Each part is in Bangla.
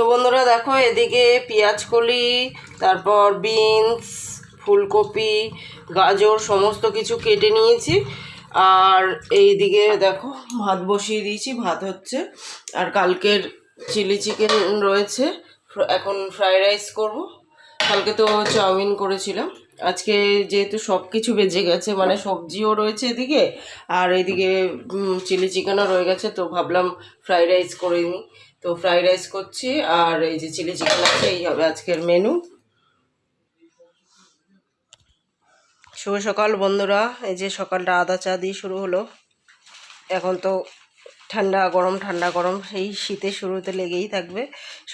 তো বন্ধুরা দেখো, এদিকে পেঁয়াজ কলি, তারপর বিনস, ফুলকপি, গাজর, সমস্ত কিছু কেটে নিয়েছি। আর এইদিকে দেখো, ভাত বসিয়ে দিয়েছি, ভাত হচ্ছে। আর কালকের চিলি চিকেন রয়েছে এখন ফ্রাইড রাইস করব। কালকে তো চাউমিন করেছিলাম। আজকে যেহেতু সব কিছু বেজে গেছে মানে সবজিও রয়েছে এদিকে, আর এদিকে চিলি চিকেনও রয়ে গেছে, তো ভাবলাম ফ্রাইড রাইস করে নিই। তো ফ্রাইড রাইস করছি, আর এই যে চিলি চিকেন আছে, এই হবে আজকের মেনু। শুভ সকাল বন্ধুরা, এই যে সকালটা আদা চা দিয়ে শুরু হলো। এখন তো ঠান্ডা, গরম ঠান্ডা, গরম সেই শীতের শুরুতে লেগেই থাকবে।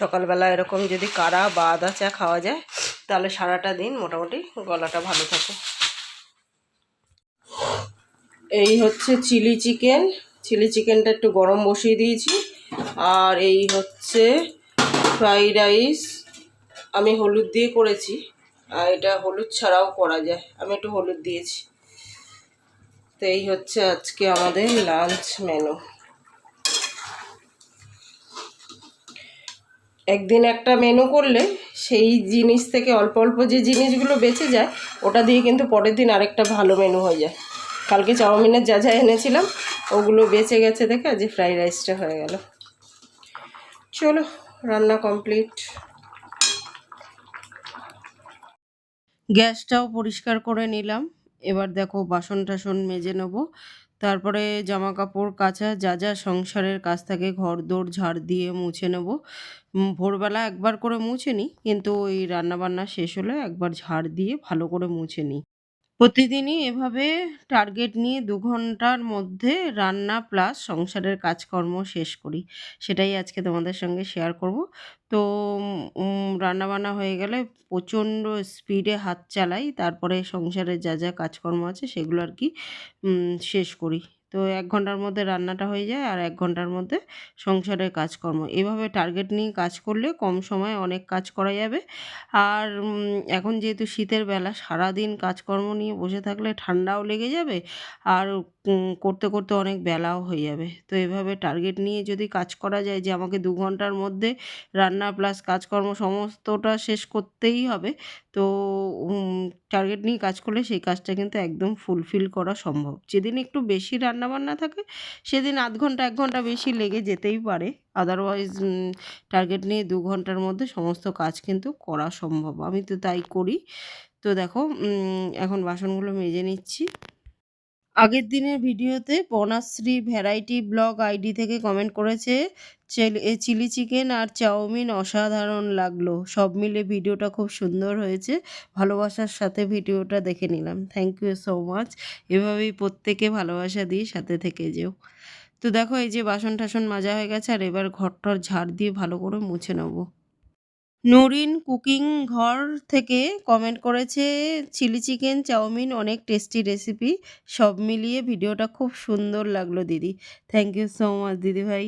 সকালবেলা এরকম যদি কাড়া বা আদা চা খাওয়া যায় তাহলে সারাটা দিন মোটামুটি গলাটা ভালো থাকে। এই হচ্ছে চিলি চিকেন। চিলি চিকেনটা একটু গরম বসিয়ে দিয়েছি। আর এই হচ্ছে ফ্রাইড রাইস। আমি হলুদ দিয়ে করেছি। আর এটা হলুদ ছাড়াও করা যায়। আমি একটু হলুদ দিয়েছি। তো এই হচ্ছে আজকে আমাদের লাঞ্চ মেনু। একদিন একটা মেনু করলে সেই জিনিস থেকে অল্প অল্প যে জিনিসগুলো বেঁচে যায়, ওটা দিয়ে কিন্তু পরের দিন আরেকটা ভালো মেনু হয়ে যায়। কালকে চাউমিনের যা যা এনেছিলাম, ওগুলো বেঁচে গেছে দেখে আজ ফ্রাইড রাইসটা হয়ে গেল। চলো, রান্না কমপ্লিট গ্যাসটাও পরিষ্কার করে নিলাম। এবার দেখো বাসন টাসন মেজে নেব। তারপরে জামা কাপড় কাচা, যা যা সংসারের কাজ থাকে ঘর দৌড় ঝাড় দিয়ে মুছে নেব। ভোরবেলা একবার করে মুছে নিই কিন্তু ওই রান্নাবান্না শেষ হলে একবার ঝাড় দিয়ে ভালো করে মুছে নিই প্রতিদিনই এভাবে টার্গেট নিয়ে দু ঘণ্টার মধ্যে রান্না প্লাস সংসারের কাজকর্ম শেষ করি। সেটাই আজকে তোমাদের সঙ্গে শেয়ার করব। তো রান্নাবান্না হয়ে গেলে প্রচণ্ড স্পিডে হাত চালাই, তারপরে সংসারের যা যা কাজকর্ম আছে সেগুলো আর কি শেষ করি। তো এক ঘণ্টার মধ্যে রান্নাটা হয়ে যায় আর এক ঘণ্টার মধ্যে সংসারের কাজকর্ম। এভাবে টার্গেট নিয়ে কাজ করলে কম সময়ে অনেক কাজ করা যাবে। আর এখন যেহেতু শীতের বেলা সারাদিন কাজকর্ম নিয়ে বসে থাকলে ঠান্ডাও লেগে যাবে আর করতে করতে অনেক বেলাও হয়ে যাবে। তো এভাবে টার্গেট নিয়ে যদি কাজ করা যায় যে আমাকে দু ঘণ্টার মধ্যে রান্না প্লাস কাজকর্ম সমস্তটা শেষ করতেই হবে, তো টার্গেট নিয়ে কাজ করলে সেই কাজটা কিন্তু একদম ফুলফিল করা সম্ভব। যেদিন একটু বেশি রান্নাবান্না থাকে, সেদিন আধ ঘণ্টা, এক ঘণ্টা বেশি লেগে যেতেই পারে। আদারওয়াইজ টার্গেট নিয়ে দু ঘণ্টার মধ্যে সমস্ত কাজ কিন্তু করা সম্ভব। আমি তো তাই করি। তো দেখো এখন বাসনগুলো মেজে নিচ্ছি। আগের দিনের ভিডিওতে বনাশ্রী ভ্যারাইটি ব্লগ আইডি থেকে কমেন্ট করেছে, চেল- চিকেন আর চাউমিন অসাধারণ লাগল। সব মিলে ভিডিওটা খুব সুন্দর হয়েছে। ভালোবাসার সাথে ভিডিওটা দেখে নিলাম। থ্যাংক ইউ সো মাচ এভাবেই প্রত্যেকে ভালোবাসা দিয়ে সাথে থেকে যেও। তো দেখো, এই যে বাসন টাসন মাজা হয়ে গেছে, আর এবার ঘরটর ঝাড় দিয়ে ভালো করে মুছে নেব। নরিন কুকিং ঘর থেকে কমেন্ট করেছে চিলি চিকেন চাউমিন, অনেক টেস্টি রেসিপি সব মিলিয়ে ভিডিওটা খুব সুন্দর লাগল দিদি। থ্যাংক ইউ সো মাচ দিদি ভাই।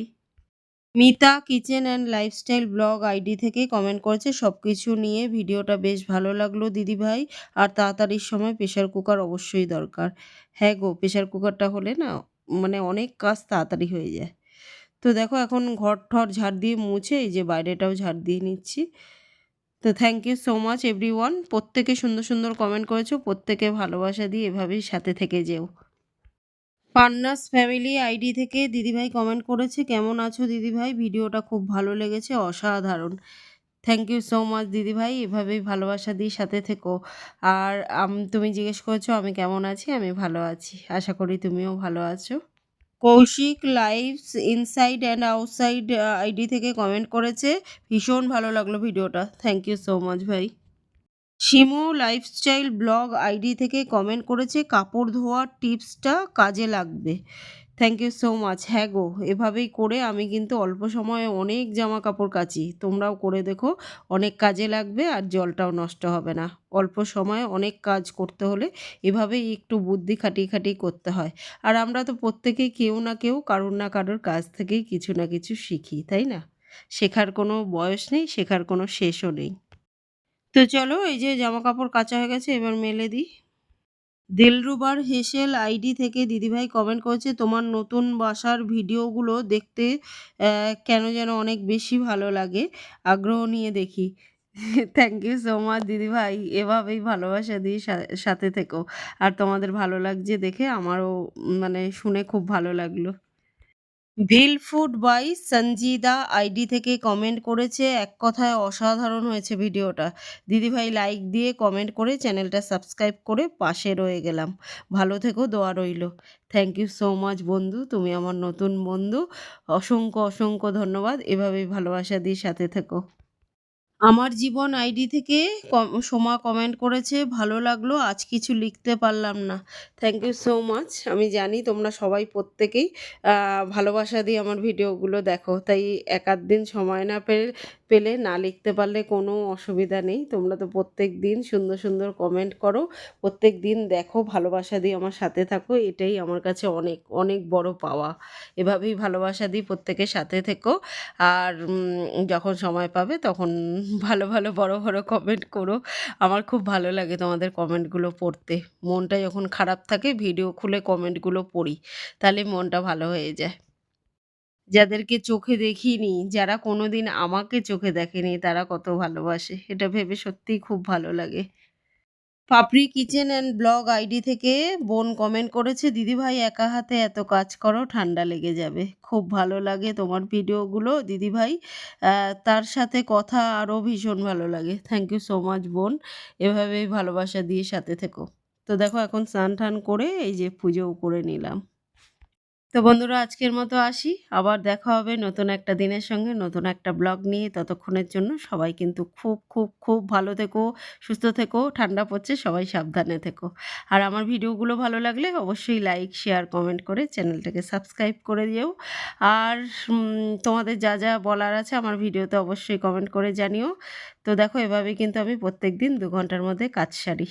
Mita kitchen and lifestyle vlog ID থেকে কমেন্ট করেছে সব কিছু নিয়ে ভিডিওটা বেশ ভালো লাগল দিদি ভাই, আর তাড়াতাড়ির সময় প্রেশার কুকার অবশ্যই দরকার। হ্যাঁ গো প্রেশার কুকারটা হলে না মানে অনেক কাজ তাড়াতাড়ি হয়ে যায়। তো দেখো এখন ঘর ঠর ঝাড় দিয়ে মুছে এই যে বাইরেটাও ঝাড় দিয়ে নিচ্ছি। তো thank you so much everyone প্রত্যেকে সুন্দর সুন্দর কমেন্ট করেছ, প্রত্যেকে ভালোবাসা দিয়ে এভাবেই সাথে থেকে যেও। পান্নাস ফ্যামিলি আইডি থেকে দিদিভাই কমেন্ট করেছে, কেমন আছো দিদিভাই? ভিডিওটা খুব ভালো লেগেছে, অসাধারণ। থ্যাংক ইউ সো মাচ দিদিভাই, এভাবেই ভালোবাসা দিয়ে সাথে থেকো। আর তুমি জিজ্ঞেস করেছ আমি কেমন আছি? আমি ভালো আছি। আশা করি তুমিও ভালো আছো। Koushik lives inside and outside ID থেকে কমেন্ট করেছে। ভীষণ ভালো লাগল ভিডিওটা। থ্যাংক ইউ সো মাচ ভাই। শিমু লাইফস্টাইল ব্লগ আইডি থেকে কমেন্ট করেছে, কাপড় ধোয়ার টিপসটা কাজে লাগবে। থ্যাংক ইউ সো মাচ হ্যাঁ গো, এভাবেই করে আমি কিন্তু অল্প সময়ে অনেক জামা কাপড় কাচি। তোমরাও করে দেখো, অনেক কাজে লাগবে আর জলটাও নষ্ট হবে না। অল্প সময়ে অনেক কাজ করতে হলে এভাবেই একটু বুদ্ধি খাটিয়ে খাটিয়ে করতে হয়। আর আমরা তো প্রত্যেকেই কেউ না কেউ কারোর না কারোর কাছ থেকেই কিছু না কিছু শিখি, তাই না? শেখার কোনো বয়স নেই, শেখার কোনো শেষও নেই। তো চলো, এই যে জামা কাপড় কাচা হয়ে গেছে, এবার মেলে দিই। দিলরুবার হেসেল আইডি থেকে দিদিভাই কমেন্ট করেছে, তোমার নতুন বাসার ভিডিওগুলো দেখতে কেন যেন অনেক বেশি ভালো লাগে। আগ্রহ নিয়ে দেখি। থ্যাংক ইউ সো মাচ দিদিভাই, এভাবেই ভালোবাসা দিয়ে সাথে থেকো। আর তোমাদের ভালো লাগছে দেখে, আমারও মানে শুনে খুব ভালো লাগল। ভিল ফুড বাই সঞ্জিদা আইডি থেকে কমেন্ট করেছে, এক কথায় অসাধারণ হয়েছে ভিডিওটা। দিদিভাই লাইক দিয়ে কমেন্ট করে চ্যানেলটা সাবস্ক্রাইব করে পাশে রয়ে গেলাম। ভালো থেকো, দোয়া রইল। থ্যাংক ইউ সো মাচ বন্ধু, তুমি আমার নতুন বন্ধু। অসংখ্য অসংখ্য ধন্যবাদ। এভাবেই ভালোবাসা দিয়ে সাথে থেকো। আমার জীবন আইডি থেকে সোমা কমেন্ট করেছে, ভালো লাগল, আজ কিছু লিখতে পারলাম না। থ্যাংক ইউ সো মাচ আমি জানি তোমরা সবাই প্রত্যেকেই ভালোবাসা দিয়ে আমার ভিডিওগুলো দেখো, তাই এক দিন সময় না পেলে পেলে না লিখতে পারলে কোনো অসুবিধা নেই। তোমরা তো প্রত্যেক দিন সুন্দর সুন্দর কমেন্ট করো। প্রত্যেক দিন দেখো, ভালোবাসা দিয়ে আমার সাথে থাকো। এটাই আমার কাছে অনেক অনেক বড় পাওয়া। এভাবেই ভালোবাসা দিই প্রত্যেকের সাথে থেকো। আর যখন সময় পাবে তখন ভালো ভালো, বড় বড় কমেন্ট করো। আমার খুব ভালো লাগে তোমাদের কমেন্টগুলো পড়তে। মনটা যখন খারাপ থাকে ভিডিও খুলে কমেন্টগুলো পড়ি। তাহলে মনটা ভালো হয়ে যায়। যাদেরকে চোখে দেখিনি, যারা কোনোদিন আমাকে চোখে দেখেনি, তারা কত ভালোবাসে। এটা ভেবে সত্যিই খুব ভালো লাগে। Papri kitchen and vlog ID থেকে বোন কমেন্ট করেছে দিদিভাই একা হাতে এত কাজ করো, ঠান্ডা লেগে যাবে। খুব ভালো লাগে তোমার ভিডিওগুলো দিদিভাই তার সাথে কথা আরও ভীষণ ভালো লাগে। থ্যাংক ইউ সো মাচ বোন। এভাবেই ভালোবাসা দিয়ে সাথে থেকো। তো দেখো, এখন স্নান টান করে এই যে পুজোও করে নিলাম। তো বন্ধুরা, আজকের মতো আসি। আবার দেখা হবে নতুন একটা দিনের সঙ্গে, নতুন একটা ব্লগ নিয়ে। ততক্ষণের জন্য সবাই কিন্তু খুব খুব খুব ভালো থেকো, সুস্থ থেকো, ঠান্ডা পড়ছে, সবাই সাবধানে থেকো। আর আমার ভিডিওগুলো ভালো লাগলে অবশ্যই লাইক শেয়ার কমেন্ট করে চ্যানেলটাকে সাবস্ক্রাইব করে দিও। আর তোমাদের যা যা বলার আছে আমার ভিডিওতে অবশ্যই কমেন্ট করে জানিও। তো দেখো, এভাবে কিন্তু আমি প্রত্যেক দিন দু ঘণ্টার মধ্যে কাজ সারি।